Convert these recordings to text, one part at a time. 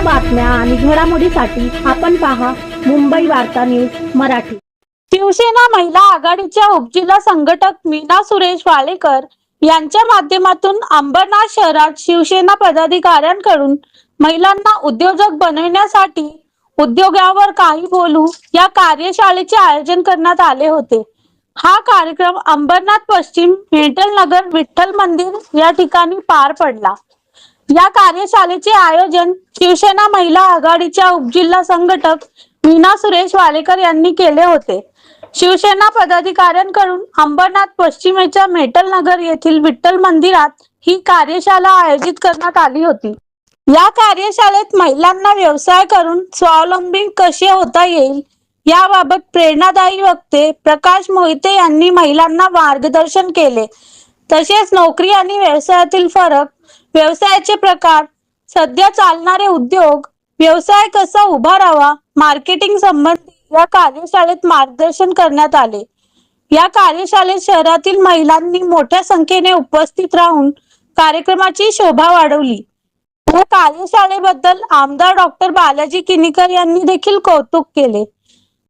बातम्या आणि घडामोडीसाठी आपण पहा मुंबई वार्ता न्यूज मराठी. शिवसेना महिला आघाडीच्या उपजिल्हा संघटक मीना सुरेश वाळेकर यांच्या माध्यमातून अंबरनाथ शहरात शिवसेना पदाधिकाऱ्यांकडून महिलांना उद्योजक बनविण्यासाठी उद्योगावर काही बोलू या कार्यशाळेचे आयोजन करण्यात आले होते. हा कार्यक्रम अंबरनाथ पश्चिम मेटल नगर विठ्ठल मंदिर या ठिकाणी पार पडला. या कार्यशाळेचे आयोजन शिवसेना महिला आघाडीच्या उपजिल्हा संघटक मीना सुरेश वालेकर यांनी केले होते. शिवसेना पदाधिकाऱ्यांकडून अंबरनाथ पश्चिमेच्या मेटल नगर येथील विठ्ठल मंदिरात ही कार्यशाळा आयोजित करण्यात आली होती. या कार्यशाळेत महिलांना व्यवसाय करून स्वावलंबी कसे होता येईल याबाबत प्रेरणादायी वक्ते प्रकाश मोहिते यांनी महिलांना मार्गदर्शन केले. तसेच नोकरी आणि व्यवसायातील फरक व्यवसायाचे प्रकार. सध्या चालणारे उद्योग व्यवसाय कसा उभारावा मार्केटिंग संबंधी या कार्यशाळेत मार्गदर्शन करण्यात आले. या कार्यशाळेत शहरातील महिलांनी मोठ्या संख्येने उपस्थित राहून कार्यक्रमाची शोभा वाढवली. या कार्यशाळेबद्दल आमदार डॉक्टर बालाजी किनीकर यांनी देखील कौतुक केले.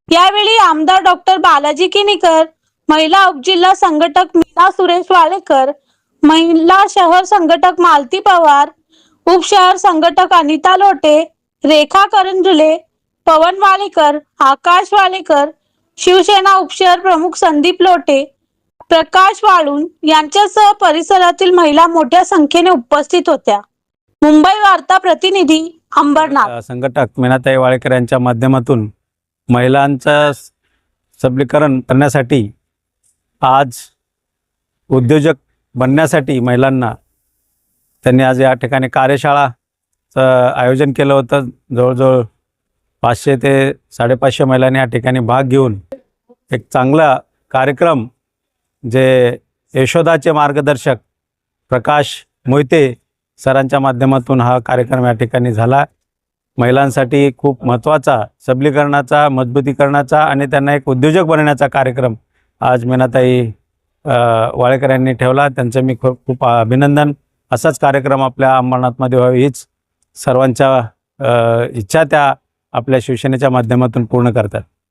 यावेळी आमदार डॉक्टर बालाजी किनीकर महिला उपजिल्हा संघटक मीना सुरेश वाळेकर महिला शहर संघटक मालती पवार उपशहर संघटक अनिता लोटे रेखा करंजुले पवन वालेकर आकाश वालेकर शिवसेना उपशहर प्रमुख संदीप लोटे प्रकाश वाळून यांच्यासह परिसरातील महिला मोठ्या संख्येने उपस्थित होत्या. मुंबई वार्ता प्रतिनिधी अंबरनाथ. संघटक मेनाताई वाळेकर यांच्या माध्यमातून महिलांचं सबलीकरण करण्यासाठी आज उद्योजक बनण्यासाठी महिलांना त्यांनी आज या ठिकाणी कार्यशाळाचं आयोजन केलं होतं. जवळजवळ पाचशे ते साडेपाचशे महिलांनी या ठिकाणी भाग घेऊन एक चांगला कार्यक्रम जे यशोदाचे मार्गदर्शक प्रकाश मोहिते सरांच्या माध्यमातून हा कार्यक्रम या ठिकाणी झाला. महिलांसाठी खूप महत्त्वाचा सबलीकरणाचा मजबूतीकरणाचा आणि त्यांना एक उद्योजक बनण्याचा कार्यक्रम आज मेनाताई वाळेकर यांनी ठेवला. त्यांचं मी खूप खूप अभिनंदन. असाच कार्यक्रम आपल्या अंबरनाथमध्ये व्हावी हीच सर्वांच्या इच्छा त्या आपल्या शिवसेनेच्या माध्यमातून पूर्ण करतात.